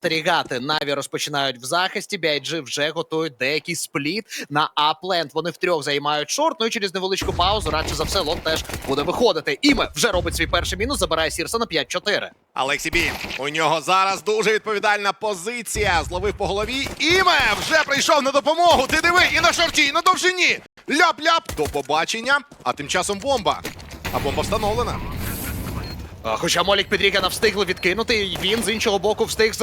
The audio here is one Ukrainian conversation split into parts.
спостерігати. Наві розпочинають в захисті. BIG вже готують деякий спліт на апленд. Вони втрьох займають шорт. Ну і через невеличку паузу, радше за все, лон теж буде виходити. Іме вже робить свій перший мінус, забирає Сірса на 5-4. Алексі Бі, у нього зараз дуже відповідальна позиція. Зловив по голові. Іме вже прийшов на допомогу. Ти диви, і на шорті, і на довжині. Ляп-ляп. До побачення. А тим часом бомба. А бомба встановлена. Хоча Молік Підрігана встигли відкинути, і він з іншого боку встиг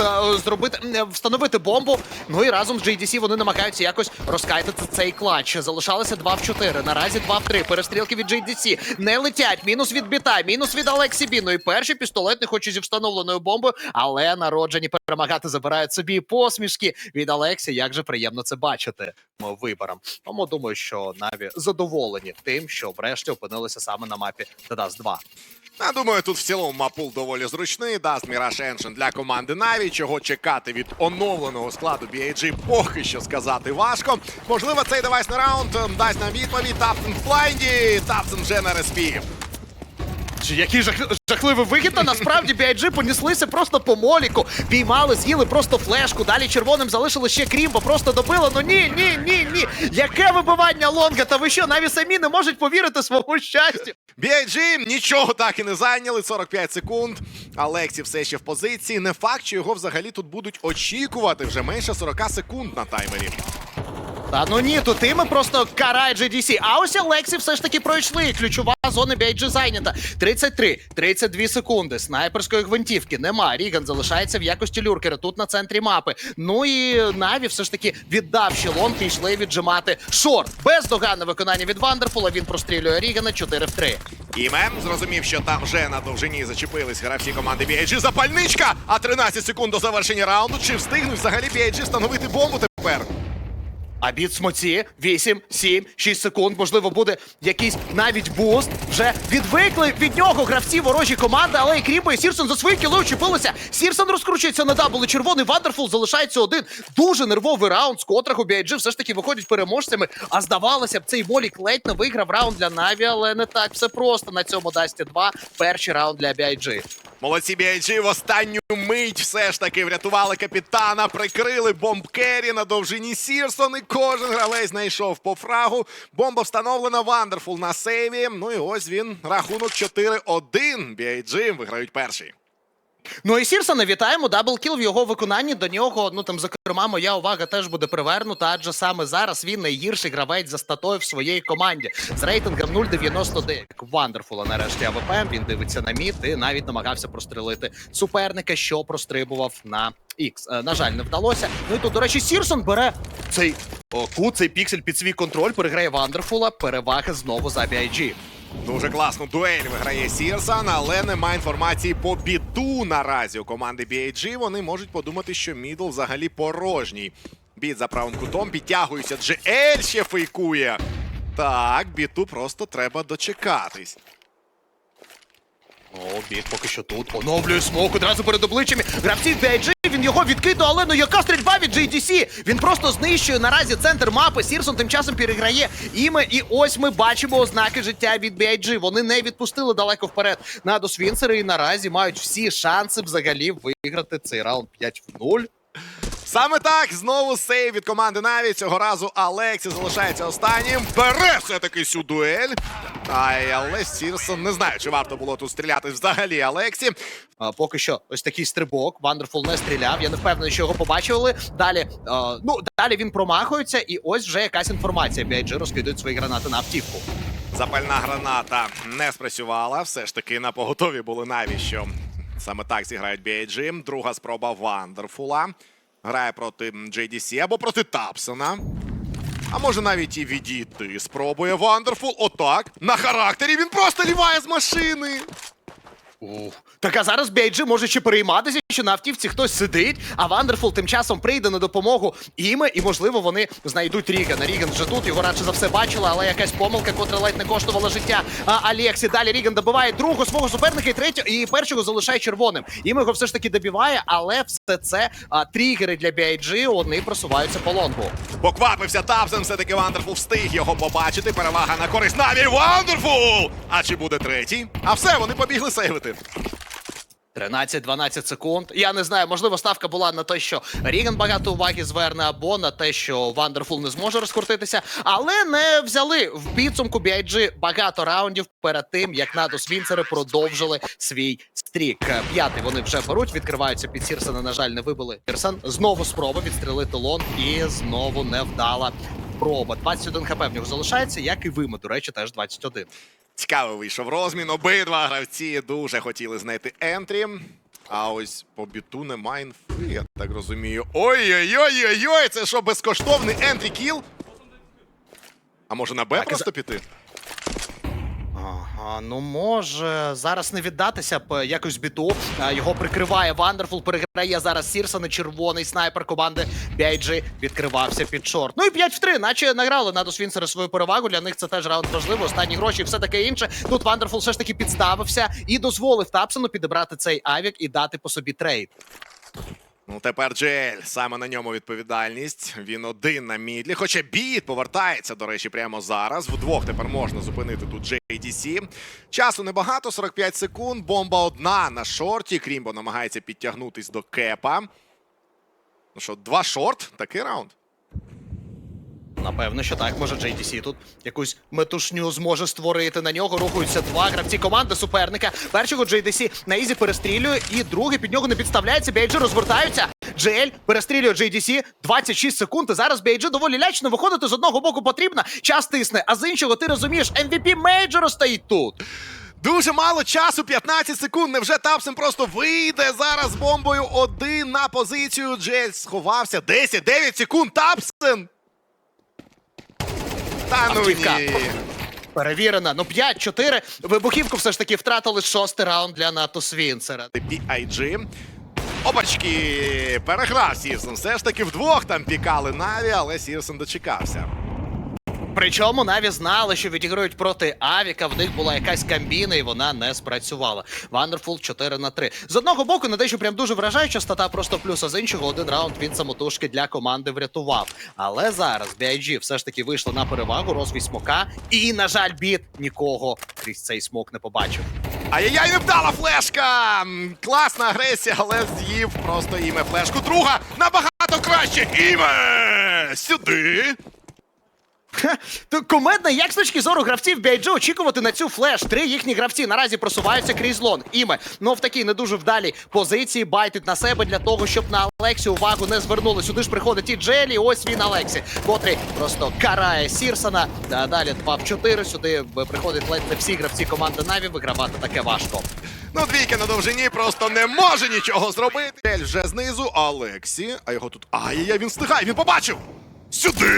зробити е, встановити бомбу. Ну і разом з JDC вони намагаються якось розкайтити цей клатч. Залишалося 2 в 4. Наразі 2 в 3. Перестрілки від JDC не летять. Мінус від біта, мінус від Алексі Бі. Ну і перший пістолет, не хоч зі встановленою бомбою, але народжені перемагати забирають собі посмішки від Алексі. Як же приємно це бачити вибором. Тому думаю, що Наві задоволені тим, що врешті опинилися саме на мапі Дадас 2. Я думаю, тут цілому мапул доволі зручний. Даст Міраж Еншен для команди Наві. Чого чекати від оновленого складу BAG поки що сказати важко. Можливо, цей девайсний раунд дасть нам відповідь. Таптен в блайнді. Тапсен вже на респі. Чи Який жах... жахливий вихід, та насправді BIG понеслися просто по моліку. Піймали, з'їли просто флешку. Далі червоним залишили ще крімбо, просто добило. Ну ні, ні, ні, ні. Яке вибивання лонга? Та ви що, навіть самі не можуть повірити своєму щастю. BIG нічого так і не зайняли. 45 секунд. Алексі все ще в позиції. Не факт, що його взагалі тут будуть очікувати вже менше 40 секунд на таймері. Та ну ні, тут іми просто карає GDC. А ось Алексі все ж таки пройшли. Ключова зона BIG зайнята. 33, 32 секунди. Снайперської гвинтівки нема. Ріган залишається в якості люркера тут на центрі мапи. Ну і Наві все ж таки віддав щелон, пішли віджимати шорт. Бездоганне виконання від Вандерфула. Він прострілює Рігана 4 в 3. Іме зрозумів, що там вже на довжині зачепились гравці команди BIG. Запальничка! А 13 секунд до завершення раунду. Чи встигнуть взагалі BIG встановити бомбу тепер? А біт смоці 8, 7, 6 секунд. Можливо, буде якийсь навіть буст. Вже відвикли від нього гравці ворожі команди, але і Крімбо і Сірсон за свої кіли учепилися. Сірсон розкручується на дабл, і червоний Вандерфул залишається один. Дуже нервовий раунд, з котрих у BIG все ж таки виходять переможцями. А здавалося б, цей Молік ледь не виграв раунд для Наві, але не так все просто. На цьому Дасті 2. Перший раунд для BIG. Молодці BIG в останню мить все ж таки врятували капітана, прикрили бомб-керрі на довжині Сірсон, і кожен гравець знайшов по фрагу. Бомба встановлена Вандерфул на сейві. Ну і ось він. Рахунок 4-1. BIG виграють перший. Ну і Сірсона вітаємо. Даблкіл в його виконанні. До нього, ну там, зокрема, моя увага теж буде привернута, адже саме зараз він найгірший гравець за статою в своїй команді з рейтингом 0,99. Вандерфула нарешті АВП. Він дивиться на мід і навіть намагався прострелити суперника, що прострибував на X. На жаль, не вдалося. Ну і тут, до речі, Сірсон бере цей о, кут, цей піксель під свій контроль, переграє Вандерфула. Перевага знову за BIG. Дуже класну дуель виграє Сірсан, але немає інформації по біду наразі у команди BAG. Вони можуть подумати, що мідл взагалі порожній. Біт за правим кутом, підтягується. GL ще фейкує. Так, біту просто треба дочекатись. О, біт поки що тут. Оновлює смок одразу перед обличчями. Гравців BIG, він його відкидує, але ну яка стрільба від JDC? Він просто знищує наразі центр мапи. Сірсон тим часом переграє іме. І ось ми бачимо ознаки життя від BIG. Вони не відпустили далеко вперед на досвінсери і наразі мають всі шанси взагалі виграти цей раунд 5 в 0. Саме так, знову сейв від команди Наві. Цього разу Алексі залишається останнім. Бере все-таки цю дуель. Ай, але Сірсон не знаю, чи варто було тут стріляти взагалі Алексі. А, поки що ось такий стрибок. Вандерфул не стріляв. Я не впевнений, що його побачили. Далі, а, ну далі він промахується, і ось вже якась інформація. BIG розкидують свої гранати на автівку. Запальна граната не спрацювала. Все ж таки на поготові були Наві, що саме так зіграють BAG. Друга спроба Вандерфула. Грає проти JDC або проти Тапсона. А може навіть і відійти. Спробує Вандерфул. Отак. На характері він просто ліває з машини. Ух. Так а зараз Бейджі може ще перейматися, що на автівці хтось сидить, а Вандерфул тим часом прийде на допомогу іме, і можливо вони знайдуть Рігана. Ріган вже тут, його радше за все бачили, але якась помилка, котра ледь не коштувала життя. А Алексі далі Ріган добиває другого свого суперника і третього, і першого залишає червоним. Іме його все ж таки добиває, але все це а, тригери для BIG, вони просуваються по лонгу. Поквапився Тапсен, все-таки Вандерфул встиг його побачити. Перевага на користь Наві. Вандерфул! А чи буде третій? А все, вони побігли сейвити. 13-12 секунд. Я не знаю, можливо, ставка була на те, що Ріган багато уваги зверне, або на те, що Вандерфул не зможе розкрутитися, але не взяли в підсумку BIG багато раундів перед тим, як Надус Вінцери продовжили свій стрік. П'ятий вони вже беруть, відкриваються під Сірсена. На жаль, не вибили. Сірсен знову спроба відстрелити лонг і знову невдала проба. 21 хп в нього залишається, як і вима, до речі, теж 21. Цікаво вийшов розмін. Обидва гравці дуже хотіли знайти ентрі. А ось по біту немає інфи, я так розумію. Ой-ой-ой-ой-ой! Це що, безкоштовний ентрі кіл? А може на Б Так, просто піти? Ну може зараз не віддатися б якось біту. Його прикриває Вандерфул, переграє зараз Сірсона, червоний снайпер команди BIG відкривався під шорт. Ну і 5 в 3, наче награли на Вінсера свою перевагу. Для них це теж раунд важливо. Останні гроші і все таке інше. Тут Вандерфул все ж таки підставився і дозволив Тапсону підібрати цей авік і дати по собі трейд. Ну тепер Джель. Саме на ньому відповідальність. Він один на мідлі. Хоча біт повертається, до речі, прямо зараз. Вдвох тепер можна зупинити тут JDC. Часу небагато, 45 секунд. Бомба одна на шорті. Крімбо намагається підтягнутись до кепа. Ну що, два шорт? Такий раунд. Напевно, що так, може JDC тут якусь метушню зможе створити. На нього рухаються два гравці команди суперника. Першого JDC на ізі перестрілює, і другий під нього не підставляється. BIG розвертаються. GL перестрілює JDC 26 секунд. І зараз BIG доволі лячно виходити з одного боку потрібно. Час тисне, а з іншого ти розумієш, MVP мейджора стоїть тут. Дуже мало часу, 15 секунд. Невже Тапсен просто вийде зараз бомбою один на позицію. Джель сховався. 10, 9 секунд. Тапсен. Та ну Автівка. ні. Перевірена. Ну 5-4. Вибухівку все ж таки втратили шостий раунд для НАТО Свінцера. PIG. Опачки! Переграв Сірсон. Все ж таки вдвох там пікали Наві, але Сірсон дочекався. Причому Наві знали, що відіграють проти Авіка. В них була якась камбіна, і вона не спрацювала. Вандерфул 4 на 3. З одного боку, не те, що прям дуже вражаюча стата просто плюс, а з іншого один раунд він самотужки для команди врятував. Але зараз BIG все ж таки вийшла на перевагу, розвій смока, і, на жаль, біт нікого крізь цей смок не побачив. Ай-яй-яй, невдала флешка! Класна агресія, але з'їв просто іме флешку. Друга набагато краще. Іме! Сюди! То комедно, як з точки зору гравців BIG очікувати на цю флеш. Три їхні гравці наразі просуваються крізь лон. Іме, ну в такій не дуже вдалій позиції байтить на себе для того, щоб на Алексі увагу не звернули. Сюди ж приходить і Джелі, ось він Алексі, котрий просто карає Сірсона. А далі 2 в 4. Сюди приходить ледь не всі гравці команди Наві. Вигравати таке важко. Ну, двійки на довжині просто не може нічого зробити. Ель вже знизу, Алексі, а його тут. Ай-яй-яй, він встигає, він побачив! Сюди!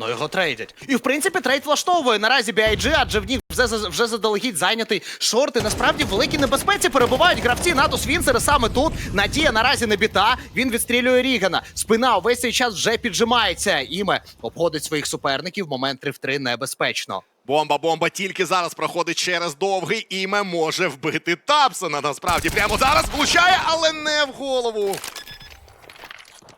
Ну його трейдять. І в принципі трейд влаштовує наразі BIG, адже в них вже, вже заздалегідь зайнятий шорт. І насправді в великій небезпеці перебувають гравці Натус Вінсери саме тут. Надія наразі не біта. Він відстрілює Рігана. Спина увесь цей час вже піджимається. Іме обходить своїх суперників. Момент 3 в 3 небезпечно. Бомба, бомба тільки зараз проходить через довгий іме може вбити Тапсона. Насправді прямо зараз влучає, але не в голову.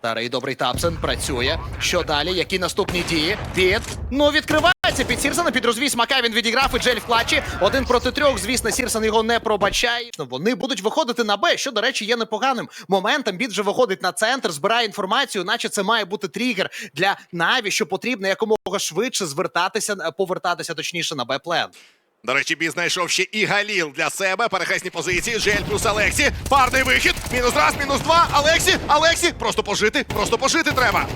Старий добрий Тапсен працює. Що далі? Які наступні дії? Під. Ну, відкривається під Сірсона, під розвій смака він відіграв і Джель в клатчі. Один проти трьох. Звісно, Сірсон його не пробачає. Вони будуть виходити на Б, що, до речі, є непоганим моментом. Біт вже виходить на центр, збирає інформацію, наче це має бути тригер для Наві, що потрібно якомога швидше звертатися, повертатися точніше на Б-плен. До речі, бій знайшов ще і Галіл для себе. Перехресні позиції. Жель плюс Алексі. Парний вихід. Мінус раз, мінус два. Алексі, Алексі. Просто пожити, просто пожити треба.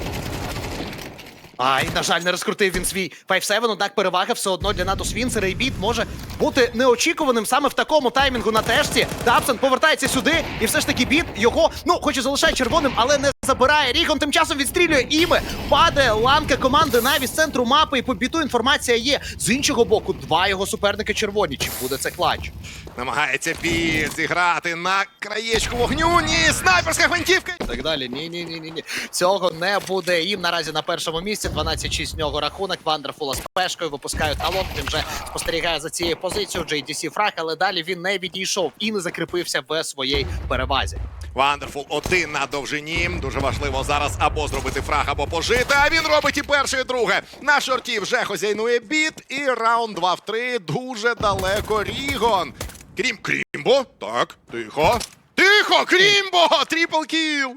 Ай, на жаль, не розкрутив він свій 5-7, однак перевага все одно для НАТО Свінцера і біт може бути неочікуваним саме в такому таймінгу на тешці. Тапсон повертається сюди, і все ж таки біт його, ну, хоч і залишає червоним, але не забирає. Рігон тим часом відстрілює іми. Падає ланка команди Наві з центру мапи, і по біту інформація є. З іншого боку, два його суперники червоні. Чи буде це клач? Намагається бій зіграти на краєчку вогню. Ні, снайперська гвинтівка. І так далі. Ні, ні, ні, ні, ні. Цього не буде. Їм наразі на першому місці. 12-6 в нього рахунок. Вандерфула з пешкою випускають талон. Він вже спостерігає за цією позицією. JDC фраг, але далі він не відійшов і не закріпився в своїй перевазі. Вандерфул один на довжині. Дуже важливо зараз або зробити фраг, або пожити. А він робить і перше, і друге. На шорті вже хозяйнує біт. І раунд 2 в 3. Дуже далеко Рігон. Крім Крімбо так, тихо. Тихо, Крімбо! Трипл кіл!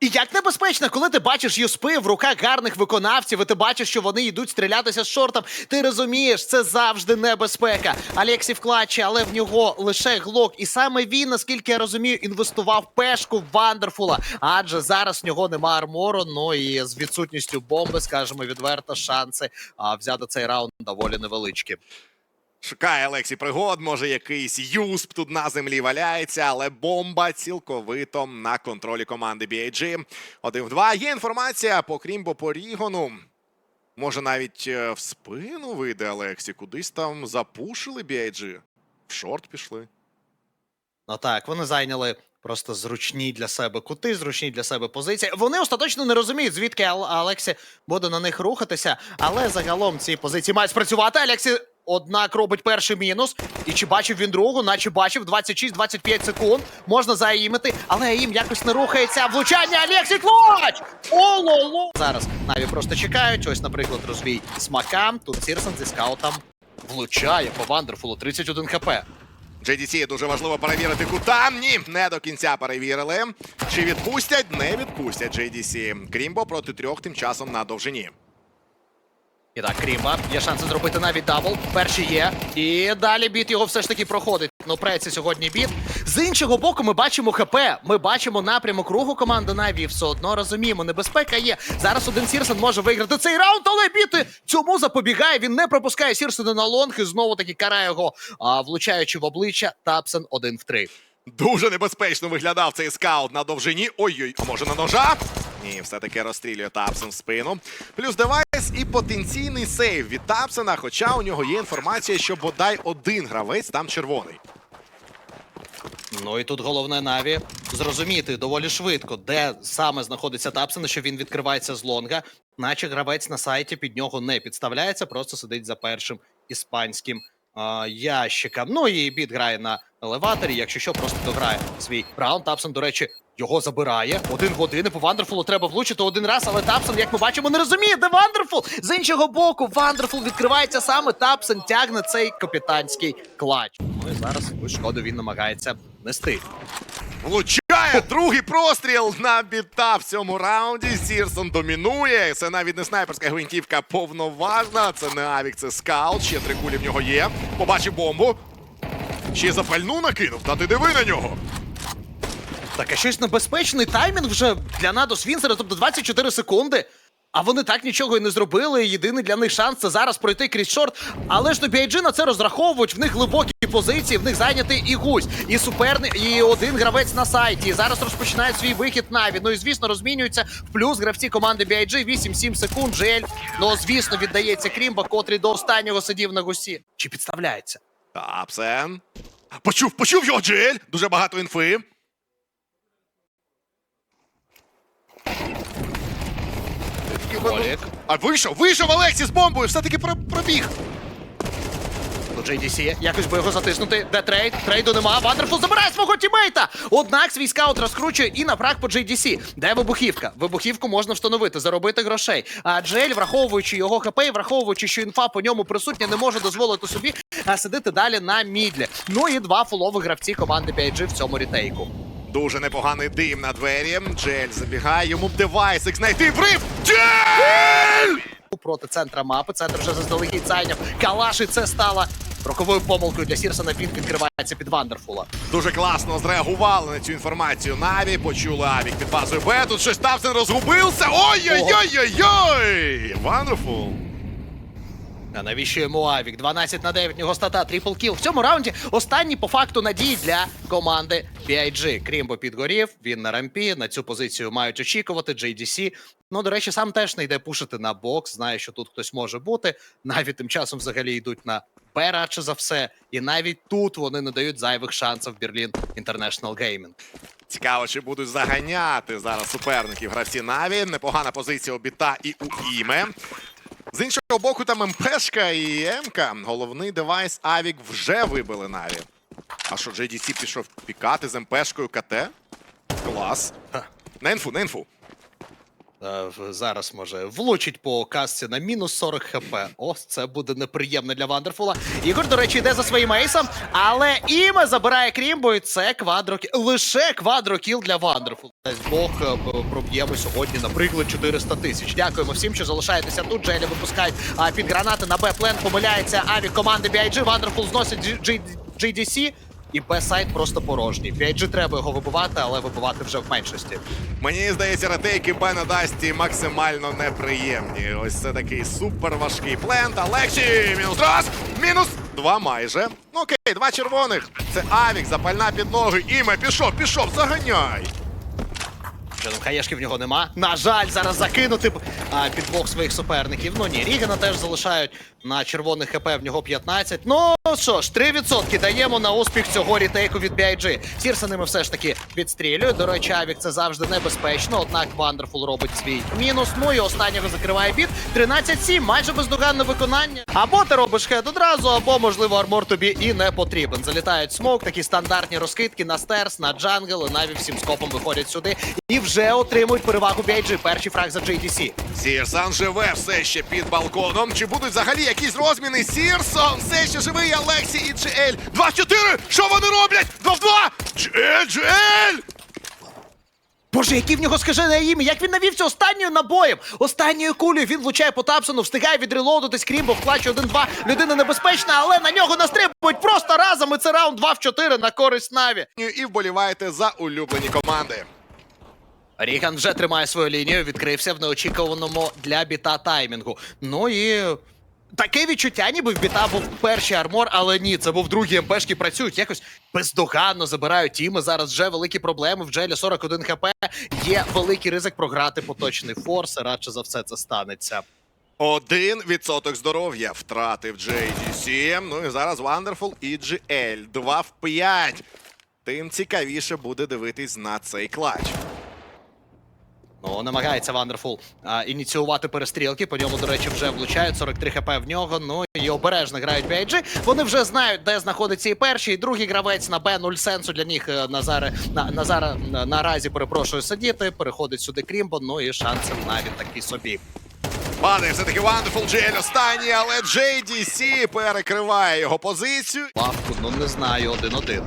І як небезпечно, коли ти бачиш юспи в руках гарних виконавців, і ти бачиш, що вони йдуть стрілятися з шортом. Ти розумієш, це завжди небезпека. Алексій в клатчі, але в нього лише глок. І саме він, наскільки я розумію, інвестував пешку в Вандерфула. Адже зараз в нього нема армору. Ну і з відсутністю бомби, скажімо, відверто, шанси а, взяти цей раунд доволі невеличкі. Шукає Олексій пригод, може якийсь юсп тут на землі валяється, але бомба цілковито на контролі команди BIG. Один в два. Є інформація по Крімбо по Рігону. Може навіть е, в спину вийде Олексій. Кудись там запушили BIG. В шорт пішли. Ну так, вони зайняли просто зручні для себе кути, зручні для себе позиції. Вони остаточно не розуміють, звідки Алексі буде на них рухатися, але загалом ці позиції мають спрацювати. Алексі. Однак робить перший мінус. І чи бачив він другу, наче бачив 26-25 секунд. Можна заїмити, але Аїм якось не рухається. Влучання Алексій Клач! Ололо! Зараз Наві просто чекають. Ось, наприклад, розвій смака. Тут Сірсон зі скаутом влучає по Вандерфулу 31 хп. JDC дуже важливо перевірити кута. Ні, не до кінця перевірили. Чи відпустять? Не відпустять JDC. Крімбо проти трьох тим часом на довжині. І так, Крімба. Є шанси зробити навіть дабл. Перший є. І далі біт його все ж таки проходить. Ну, преться сьогодні біт. З іншого боку, ми бачимо ХП. Ми бачимо напрямок руху команди Наві. Все одно розуміємо. Небезпека є. Зараз один Сірсен може виграти цей раунд, але біти цьому запобігає. Він не пропускає Сірсена на лонг і знову таки карає його, влучаючи в обличчя. Тапсен один в три. Дуже небезпечно виглядав цей скаут на довжині. Ой-ой, а може на ножа? Ні, все-таки розстрілює Тапсен в спину. Плюс девайс і потенційний сейв від Тапсена, хоча у нього є інформація, що бодай один гравець там червоний. Ну і тут головне Наві зрозуміти доволі швидко, де саме знаходиться Тапсен, що він відкривається з лонга, наче гравець на сайті під нього не підставляється, просто сидить за першим іспанським а, ящиком. Ну і біт грає на елеваторі, якщо що, просто дограє свій раунд. Тапсен, до речі, його забирає. Один в один. По Вандерфулу треба влучити один раз, але Тапсен, як ми бачимо, не розуміє, де Вандерфул. З іншого боку, Вандерфул відкривається саме Тапсен, тягне цей капітанський клач. Ну і зараз шкоду він намагається нести. Влучає другий простріл на біта в цьому раунді. Сірсон домінує. Це навіть не снайперська гвинтівка повноважна. Це не авік, це скаут. Ще три кулі в нього є. Побачив бомбу. Ще запальну накинув. Та ти диви на нього. Так, а щось небезпечний таймінг вже для Надос Вінсера, тобто 24 секунди. А вони так нічого і не зробили. Єдиний для них шанс це зараз пройти крізь шорт. Але ж до BIG на це розраховують. В них глибокі позиції, в них зайнятий і гусь, і суперник, і один гравець на сайті. І зараз розпочинають свій вихід Наві. Ну і звісно, розмінюються в плюс гравці команди BIG 8-7 секунд. Джель. Ну, звісно, віддається Крімба, котрий до останнього сидів на гусі. Чи підставляється? Тапсен. Почув, почув його Джель. Дуже багато інфи. Олік. А вийшов, вийшов Олексій з бомбою, все-таки про- пробіг. Тут JDC, якось би його затиснути. Де трейд? Трейду нема. Вандерфул забирає свого тімейта. Однак свій скаут розкручує і на фраг по JDC. Де вибухівка? Вибухівку можна встановити, заробити грошей. А Джель, враховуючи його хп, і враховуючи, що інфа по ньому присутня, не може дозволити собі а, сидити далі на мідлі. Ну і два фулових гравці команди BIG в цьому рітейку. Дуже непоганий дим на двері. Джель забігає, йому б девайсик знайти врив. Джель! Проти центра мапи. Центр вже заздалегідь зайняв. Калаш, і це стало роковою помилкою для Сірсона. Він відкривається під Вандерфула. Дуже класно зреагували на цю інформацію. Наві почули Авік під базою Б. Тут щось Тавсен розгубився. Ой-ой-ой-ой-ой! Wonderful. А навіщо йому Авік? 12 на 9, в нього стата, трипл кіл. В цьому раунді останні по факту надії для команди BIG. Крімбо підгорів, він на рампі, на цю позицію мають очікувати JDC. Ну, до речі, сам теж не йде пушити на бокс, знає, що тут хтось може бути. Навіть тим часом взагалі йдуть на Б радше за все. І навіть тут вони не дають зайвих шансів Берлін International Gaming. Цікаво, чи будуть заганяти зараз суперників гравці Наві. Непогана позиція у Біта і у Іме. З іншого боку, там МПшка і МК. Головний девайс Авік вже вибили Наві. А що, JDC пішов пікати з МПшкою КТ? Клас. Ха. На інфу, на інфу. Е, Зараз може влучить по касці на мінус 40 хп. О, це буде неприємно для Вандерфула. Ігор, до речі, йде за своїм ейсом, але іме забирає Крімбо, і це квадрокіл. Лише квадрокіл для Вандерфула. Бог е, проб'ємо сьогодні, наприклад, 400 тисяч. Дякуємо всім, що залишаєтеся тут. Джелі випускають під гранати на Б-плен. Помиляється авік команди BIG. Вандерфул зносить GDC. І Б-сайт просто порожній. 5G треба його вибивати, але вибивати вже в меншості. Мені здається, ретейки Б на Дасті максимально неприємні. Ось це такий супер важкий плент. Алексій, мінус раз, мінус два майже. Ну окей, два червоних. Це Авік, запальна під ноги. Іме, пішов, пішов, заганяй. Що там хаєшки в нього нема. На жаль, зараз закинути під двох своїх суперників. Ну ні, Рігана теж залишають на червоних ХП в нього 15. Ну що ж, 3% даємо на успіх цього рітейку від BIG. Сірса ними все ж таки відстрілює. До речі, Авік це завжди небезпечно. Однак Вандерфул робить свій мінус. Ну і останнього закриває біт. 13-7, майже бездоганне виконання. Або ти робиш хед одразу, або, можливо, армор тобі і не потрібен. Залітають смок, такі стандартні розкидки на стерс, на джангл, і навіть всім скопом виходять сюди і вже отримують перевагу BIG. Перший фраг за JDC. Сірсон живе все ще під балконом. Чи будуть взагалі якісь розміни? Сірсон все ще живий. Алексій і Джель. 2 в 4! Що вони роблять? 2 в 2! Джель, Джель! Боже, який в нього скажене ім'я, як він навівся останньою набоєм, останньою кулею він влучає по Тапсону, встигає відрелоудитись, Крімбо вклачує 1-2, людина небезпечна, але на нього настрибують просто разом, і це раунд 2 в 4 на користь Наві. І вболіваєте за улюблені команди. Ріган вже тримає свою лінію, відкрився в неочікуваному для біта таймінгу. Ну і таке відчуття, ніби в біта був перший армор, але ні, це був другий МПшки працюють. Якось бездоганно забирають тіми. Зараз вже великі проблеми. В Джелі 41 хп. Є великий ризик програти поточний форс. Радше за все це станеться. Один відсоток здоров'я втратив JDC. Ну і зараз Wonderful і GL. 2 в 5. Тим цікавіше буде дивитись на цей клач. Ну, намагається Вандерфул а, ініціювати перестрілки. По ньому, до речі, вже влучають 43 хп в нього. Ну і обережно грають BIG. Вони вже знають, де знаходиться і перший, і другий гравець на Б 0 сенсу для них е, Назаре на Назара наразі перепрошую сидіти. Переходить сюди Крімбо. Ну і шанси навіть такі собі. Падає все-таки Wonderful GL останній, але JDC перекриває його позицію. Лавку, ну не знаю, один-один.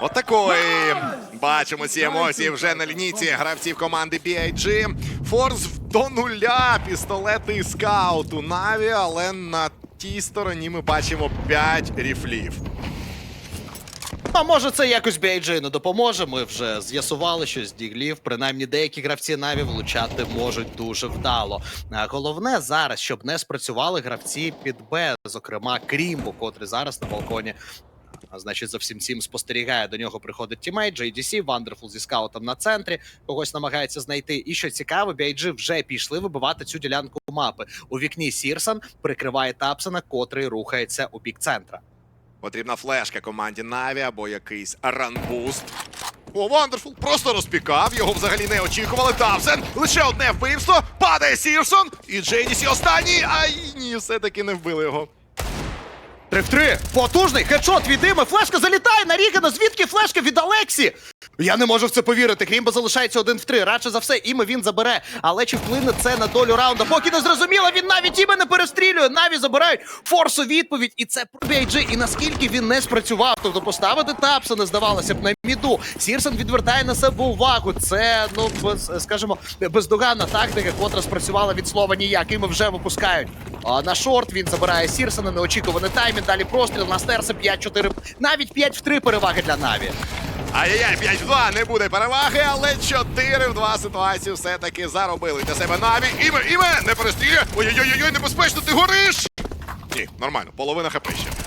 Отакої. Бачимо ці емоції вже на лінійці гравців команди BIG. Форс до нуля. Пістолети і скаут у Наві, але на тій стороні ми бачимо 5 ріфлів. А може це якось BIG не допоможе. Ми вже з'ясували, що з діглів, принаймні деякі гравці Наві влучати можуть дуже вдало. Головне зараз, щоб не спрацювали гравці під Б, зокрема Крімбо, котрий зараз на балконі. А значить, за всім цим спостерігає. До нього приходить тімейт, JDC, Wonderful зі скаутом на центрі, когось намагається знайти. І що цікаво, BIG вже пішли вибивати цю ділянку мапи. У вікні Сірсан прикриває Тапсона, котрий рухається у бік центра. Потрібна флешка команді Наві або якийсь ранбуст. О, Вандерфул просто розпікав, його взагалі не очікували. Тавсен, лише одне вбивство, падає Сірсон, і Джейдісі останній, ай ні, все-таки не вбили його. 3 в три. Потужний хедшот від Іми. Флешка залітає на Рігана. Звідки флешка від Алексі? Я не можу в це повірити. Крімбо залишається один в три. Радше за все, іми він забере. Але чи вплине це на долю раунда? Поки не зрозуміло, він навіть іми не перестрілює. Наві забирають форсу відповідь. І це про BIG. І наскільки він не спрацював. Тобто поставити Тапсона, здавалося б, на міду. Сірсон відвертає на себе увагу. Це, ну, без, скажімо, бездоганна тактика, котра спрацювала від слова ніяк. Іми вже випускають. А на шорт він забирає Сірсона, неочікуваний таймінг. Далі простріл на стерси 5-4. Навіть 5 в 3 переваги для Наві. Ай-яй-яй, 5 в 2, не буде переваги, але 4 в 2 ситуацію все-таки заробили для себе Наві. Іме, іме, не перестрілює. Ой-ой-ой, небезпечно, ти гориш! Ні, нормально, половина хп ще.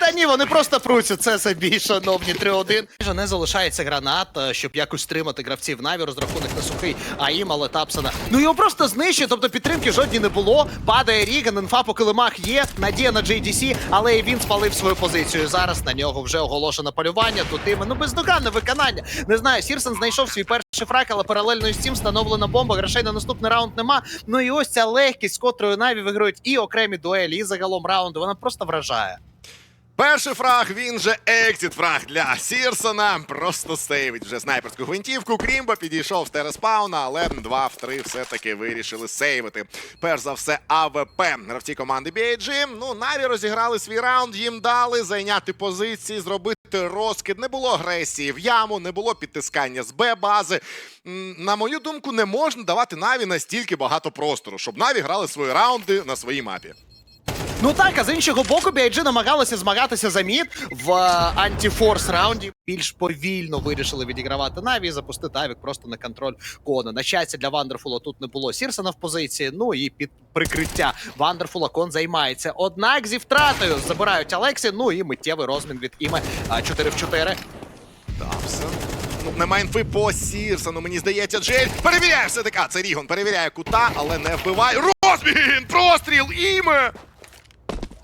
Та ні, вони просто пруться. Це собі, шановні 3-1. Вже не залишається гранат, е, щоб якось стримати гравців Наві, розрахунок на сухий, а їм, але Тапсона. Ну його просто знищує, тобто підтримки жодні не було. Падає Ріган, інфа по килимах є, надія на JDC, але і він спалив свою позицію. Зараз на нього вже оголошено полювання. Тут іме, ну бездоганне виконання. Не знаю, Сірсен знайшов свій перший фраг, але паралельно із цим встановлена бомба. Грошей на наступний раунд нема. Ну і ось ця легкість, з котрою Наві виграють і окремі дуелі, і загалом раунди. Вона просто вражає. Перший фраг, він же екзит фраг для Сірсона. Просто сейвить вже снайперську гвинтівку. Крімбо підійшов з тереспауна, але 2 в 3 все-таки вирішили сейвити. Перш за все, АВП. Гравці команди BG. Ну, Наві розіграли свій раунд, їм дали зайняти позиції, зробити розкид. Не було агресії в яму, не було підтискання з Б-бази. На мою думку, не можна давати Наві настільки багато простору, щоб Наві грали свої раунди на своїй мапі. Ну так, а з іншого боку, BIG намагалися змагатися за мід в е, антифорс раунді. Більш повільно вирішили відігравати Наві і запустити Авік просто на контроль Кона. На щастя, для Вандерфула тут не було Сірсона в позиції. Ну і під прикриття Вандерфула Кон займається. Однак зі втратою забирають Алексі. Ну і миттєвий розмін від іме 4 в 4. Тапсон. Ну, немає інфи по Сірсону. Мені здається, Джель перевіряє все таки. Це Рігон перевіряє кута, але не вбиває. Розмін! Простріл! Іме!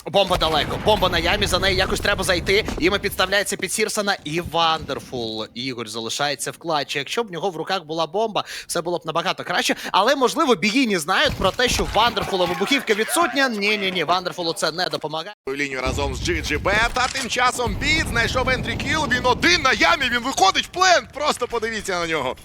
Бомба далеко. Бомба на ямі, за нею якось треба зайти. Іме підставляється під Сірсона і Вандерфул. Ігор залишається в клатчі. Якщо б в нього в руках була бомба, все було б набагато краще. Але можливо бігіні знають про те, що Вандерфула вибухівка відсутня. Ні, ні, ні, Вандерфулу це не допомагає. Лінію разом з GGB. Та тим часом Біт знайшов ентрі кіл. Він один на ямі, він виходить в плен. Просто подивіться на нього.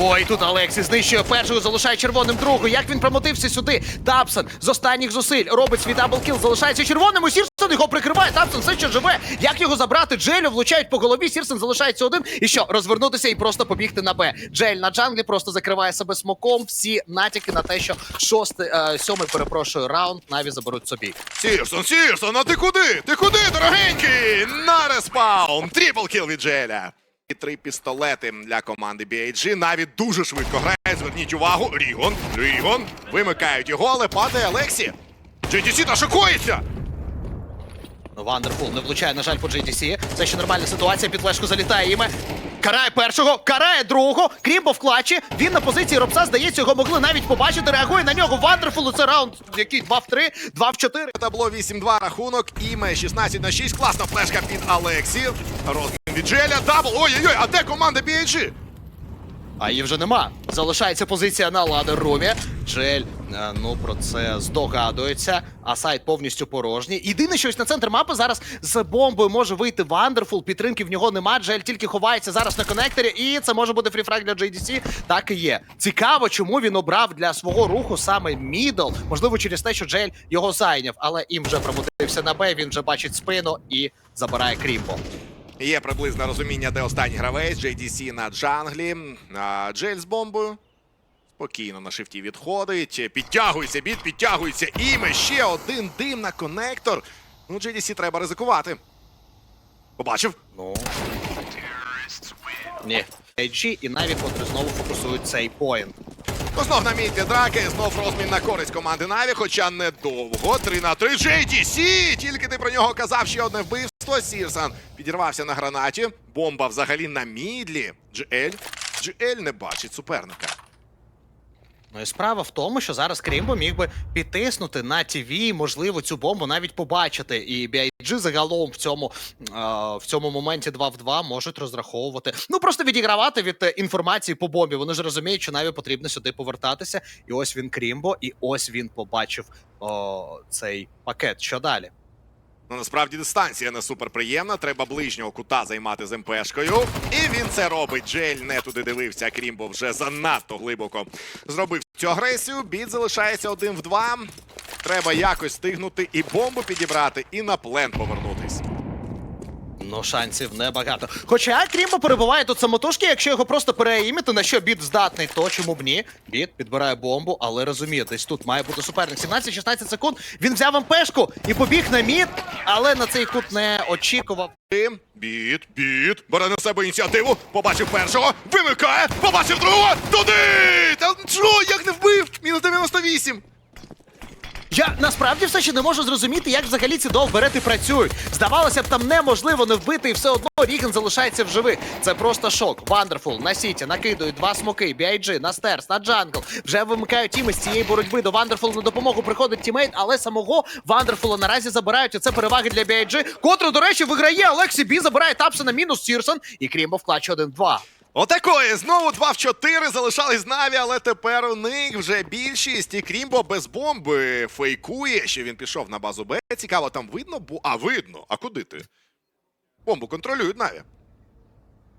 Ой, тут Алексі знищує першого, залишає червоним другу. Як він промотився сюди? Тапсон з останніх зусиль робить свій даблкіл, залишається червоним. Сірсон його прикриває. Тапсон все ще живе. Як його забрати? Джелю влучають по голові. Сірсон залишається один. І що? Розвернутися і просто побігти на Б. Джель на джанглі просто закриває себе смоком. Всі натяки на те, що шостий, е, сьомий, перепрошую, раунд Наві заберуть собі. Сірсон, Сірсон, а ти куди? Ти куди, дорогенький? На респаун! Трипл кіл від Джеля. І три пістолети для команди BAG. Навіть дуже швидко грає. Зверніть увагу. Рігон, Рігон. Вимикають його, але падає Алексі. JDC нашикується! Вандерфул не влучає, на жаль, по GDC. Це ще нормальна ситуація. Під флешку залітає іме. Карає першого, карає другого. Крімбо в клачі. Він на позиції Робса, здається, його могли навіть побачити. Реагує на нього. Вандерфулу. Це раунд, який 2 в 3, 2 в 4. Табло 8-2 рахунок. Іме 16 на 6. Класна флешка під Алексі. Розмін від Джеля. Дабл. Ой-ой-ой, а де команда BAG? А її вже нема. Залишається позиція на ладер. Джель, е, ну про це здогадується. А сайт повністю порожній. Єдине, що ось на центр мапи зараз з бомбою може вийти Вандерфул. Підтримки в нього нема. Джель тільки ховається зараз на конекторі. І це може бути фріфраг для JDC. Так і є. Цікаво, чому він обрав для свого руху саме мідл. Можливо, через те, що Джель його зайняв, але їм вже пробудився на Б. Він вже бачить спину і забирає крімбо. Є приблизне розуміння, де останній гравець. JDC на джанглі. А, Джель з бомбою. Спокійно на шифті відходить. Підтягується, біт, підтягується. Іме ще один дим на конектор. Ну, JDC треба ризикувати. Побачив? Ну. Ні. AG і навіть котрі знову фокусують цей поінт. Ну, знов на міді драки, знов розмін на користь команди Наві, хоча недовго. 3 на 3. JDC! Тільки ти про нього казав ще одне вбивство. Сірсан підірвався на гранаті. Бомба взагалі на мідлі. GL. GL не бачить суперника. Ну і справа в тому, що зараз Крімбо міг би підтиснути на ТВ, можливо, цю бомбу навіть побачити. І BIG загалом в цьому, е, в цьому моменті 2 в 2 можуть розраховувати. Ну просто відігравати від е, інформації по бомбі. Вони ж розуміють, що навіть потрібно сюди повертатися. І ось він Крімбо, і ось він побачив о, цей пакет. Що далі? Ну, насправді дистанція не суперприємна. Треба ближнього кута займати з МПшкою. І він це робить. Джель не туди дивився. Крімбо вже занадто глибоко зробив цю агресію. Біт залишається один в два. Треба якось стигнути і бомбу підібрати, і на плен повернутись. Ну, шансів небагато. Хоча Крімбо перебуває тут самотужки, якщо його просто переїмити, на що біт здатний, то чому б ні? Біт підбирає бомбу, але розуміє, десь тут має бути суперник. 17-16 секунд. Він взяв МПшку і побіг на мід, але на цей кут не очікував. Біт, біт, бере на себе ініціативу. Побачив першого, вимикає, побачив другого. Туди! Та що, як не вбив? Мінус 98. Я насправді все ще не можу зрозуміти, як взагалі ці довберети працюють. Здавалося б, там неможливо не вбити, і все одно Ріген залишається в живих. Це просто шок. Вандерфул на сіті накидують два смоки, BIG, на стерс, на джангл. Вже вимикають тіми з цієї боротьби. До Вандерфул на допомогу приходить тімейт, але самого Вандерфула наразі забирають. І це переваги для BIG, котру, до речі, виграє Олексі Бі, забирає Тапсона мінус Сірсон. І Крімбо в клатчі 1-2. Отакої знову 2 в 4 залишались Наві, але тепер у них вже більшість. І Крімбо без бомби фейкує, що він пішов на базу Б. Цікаво, там видно, бо. А, видно. А куди ти? Бомбу контролюють Наві.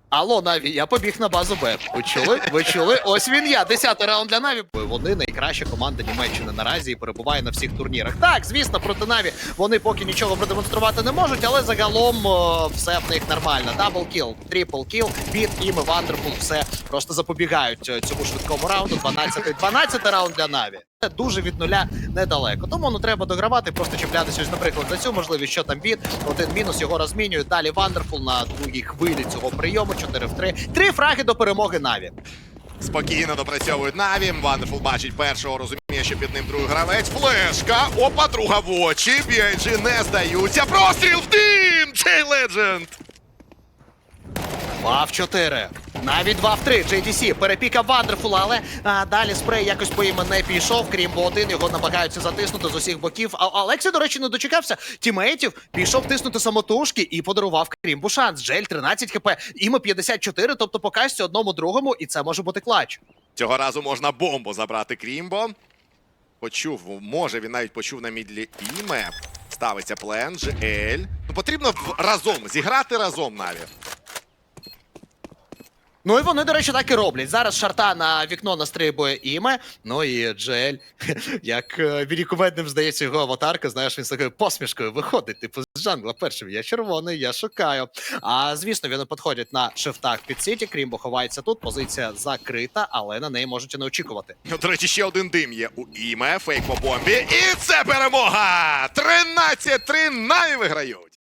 Алло, Наві, я побіг на базу Б. Ви чули? Ви чули? Ось він я. Десятий раунд для Наві. Вони найкраща команда Німеччини наразі і перебуває на всіх турнірах. Так, звісно, проти Наві вони поки нічого продемонструвати не можуть, але загалом о, все в них нормально. Дабл кіл, трипл кіл, біт, іми, вандерфул, все просто запобігають е, цьому швидкому раунду. 12 12 раунд для Наві. Це дуже від нуля недалеко. Тому ну треба догравати, просто чіплятися, наприклад, за цю можливість, що там біт, один мінус, його розмінюють. Далі Вандерфул на другій хвилі цього прийому, 4 в 3. Три фраги до перемоги Наві. Спокійно допрацьовують Наві. Вандерфул бачить першого, розуміє, що під ним другий гравець. Флешка. Опа, друга в очі. BIG не здаються. Простріл в тим! Джей Ледженд! 2 в 4. Навіть 2 в 3. JDC перепікав Вандерфула, але а, далі спрей якось по іме не пішов. Крім бо один його намагаються затиснути з усіх боків. А Алексій, до речі, не дочекався тімейтів. Пішов тиснути самотужки і подарував Крімбу шанс. Джель 13 хп, іме 54, тобто по касті одному другому, і це може бути клач. Цього разу можна бомбу забрати Крімбо. Почув, може він навіть почув на мідлі іме. Ставиться плен, GL. Ну потрібно разом зіграти разом Наві. Ну і вони, до речі, так і роблять. Зараз шарта на вікно настрибує іме. Ну і Джель, як е, здається його аватарка, знаєш, він з такою посмішкою виходить. Типу з джангла першим. Я червоний, я шукаю. А звісно, вони підходять на шифтах під сіті. Крімбо ховається тут. Позиція закрита, але на неї можуть і не очікувати. До речі, ще один дим є у іме. Фейк по бомбі. І це перемога! 13-3 Наві виграють!